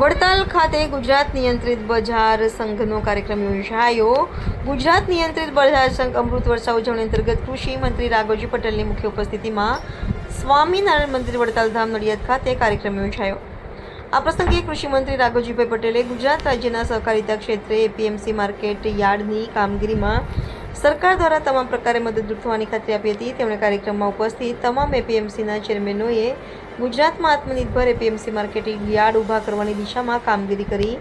વડતાલ ખાતે ગુજરાત નિયંત્રિત બજાર સંઘનો કાર્યક્રમ યોજાયો. ગુજરાત નિયંત્રિત બજાર સંઘ અમૃત વર્ષા ઉજવણી અંતર્ગત કૃષિ મંત્રી રાઘવજી પટેલની મુખ્ય ઉપસ્થિતિમાં સ્વામિનારાયણ મંદિર વડતાલ ધામ નડિયાદ ખાતે કાર્યક્રમ યોજાયો. આ પ્રસંગે કૃષિ મંત્રી રાઘવજીભાઈ પટેલે ગુજરાત રાજ્યના સહકારિતા ક્ષેત્રે એપીએમસી માર્કેટ યાર્ડની કામગીરીમાં સરકાર દ્વારા તમામ પ્રકારે મદદરૂપ થવાની ખાતરી આપી હતી. તેમણે કાર્યક્રમમાં ઉપસ્થિત તમામ એપીએમસીના ચેરમેનોએ ગુજરાતમાં આત્મનિર્ભર એપીએમસી માર્કેટિંગ યાર્ડ ઊભા કરવાની દિશામાં કામગીરી કરી.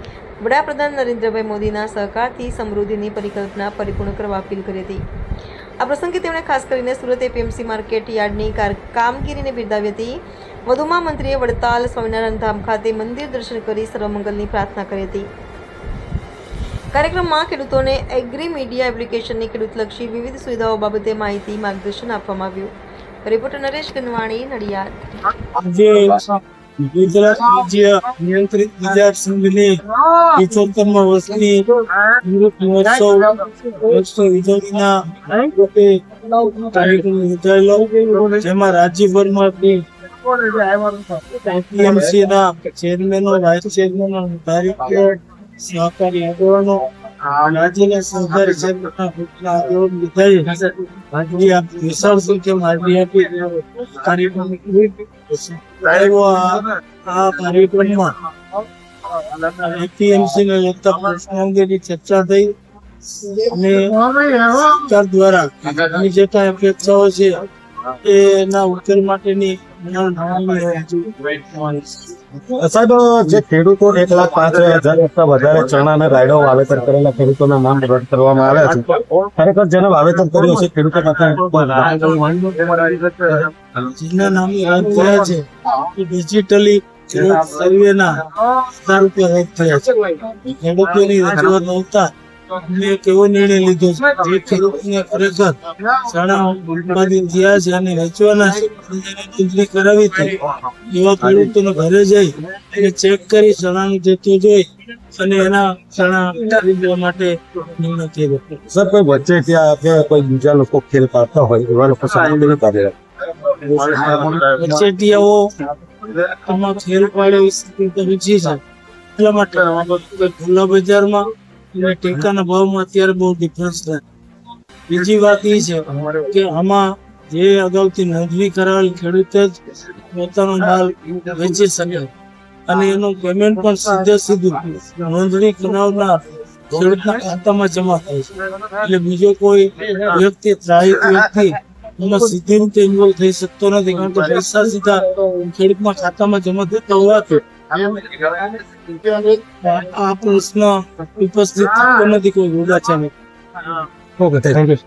વડાપ્રધાન નરેન્દ્રભાઈ મોદીના સહકારથી સમૃદ્ધિની પરિકલ્પના પરિપૂર્ણ કરવા અપીલ કરી હતી. આ પ્રસંગે તેમણે ખાસ કરીને સુરત એપીએમસી માર્કેટ યાર્ડની કામગીરીને બિરદાવી હતી. વધુમાં મંત્રીએ વડતાલ સ્વામિનારાયણ ધામ ખાતે મંદિર દર્શન કરી સર્વમંગલની પ્રાર્થના કરી હતી. કાર્યક્રમમાં ખેડૂતોને એગ્રી મીડિયા એપ્લિકેશનની ખેડૂતલક્ષી વિવિધ સુવિધાઓ બાબતે માહિતી માર્ગદર્શન આપવામાં આવ્યું. રિપોર્ટર નરેશ કનવાણી નડિયાદ. આજે ગુજરાત રાજ્ય નિયંત્રિત બજાર સંઘની પિછોતેરમાં વર્ષની અમૃત મહોત્સવ વર્ષ ઉજવણીના રૂપે કાર્યક્રમ યોજાયેલો. જેમાં રાજ્યભરમાંથી ચેરમેનો વાઇસ ચેરમેનો ધારીકો સહકારી આગેવાનો રાજ્યના સહકારી ક્ષેત્રના આગેવાનો બધાએ હાજરી આપી. વિશાળ સંખ્યામાં હાજરી આપી. કાર્યક્રમ આ આ કાર્યક્રમમાં એપીએમસી ને લગતા પ્રશ્નો અંગેની ચર્ચા થઈ અને સરકાર દ્વારા જે કાંઈ અપેક્ષાઓ છે એના ઉકેલ માટેની સાહેબ જે ખેડૂતો એક લાખ પાંચ હજાર કરતા વધારે ચણાના રાયડો વાવેતર કરેલા ખેડૂતોના નામ રદ કરવામાં આવ્યા છે. ખરેખર જેને વાવેતર કર્યું છે ખેડૂતો જેના નામે રદ થયા છે ડિજિટલી ખેડૂત સર્વેના હજાર રૂપિયા રદ થયા છે. ખેડૂતોની રજૂઆત નહોતા. અમે એક નિર્ણય લીધો? છે જે ખેડૂતને ખરેખર ચણા ઉત્પાદિત થયા છે અને વેચવાના છે અને જેને ચૂંટણી કરાવી હતી. એવા ખેડૂતોને ઘરે જઈ અને ચેક કરી ચણાનું જથ્થો જોઈ અને એના ચણા ખરીદવા માટે નિર્ણય કર્યો. સર કોઈ વચ્ચે ત્યાં કોઈ બીજા લોકો ખેલ પાડતા હોય એવા લોકો સામે પાડે વચેટિયાઓ આમાં ખેલ પાડે છે. એટલા માટે ખુલ્લા બજારમાં અને ટેકાના ભાવમાં અત્યારે બહુ ડિફરન્સ થાય બીજી વાત એ છે કે આમાં જે અગાઉથી નોંધણી કરાવેલ ખેડૂતે જ પોતાનો માલ વેચી શકે. અને એનું પેમેન્ટ પણ સીધે સીધું નોંધણી કરાવનાર ખેડૂતના ખાતામાં જમા થાય છે. એટલે બીજો કોઈ વ્યક્તિ, ત્રાહિત વ્યક્તિ એમાં સીધી રીતે ઇન્વોલ્વ થઈ શકતો નથી. કારણ કે પૈસા સીધા ખેડૂતના ખાતામાં જમા થતા હોવાથી આ પ્રશ્ન ઉપસ્થિત થતો નથી કોઈ ગોડા છે ઓકે થેન્ક યુ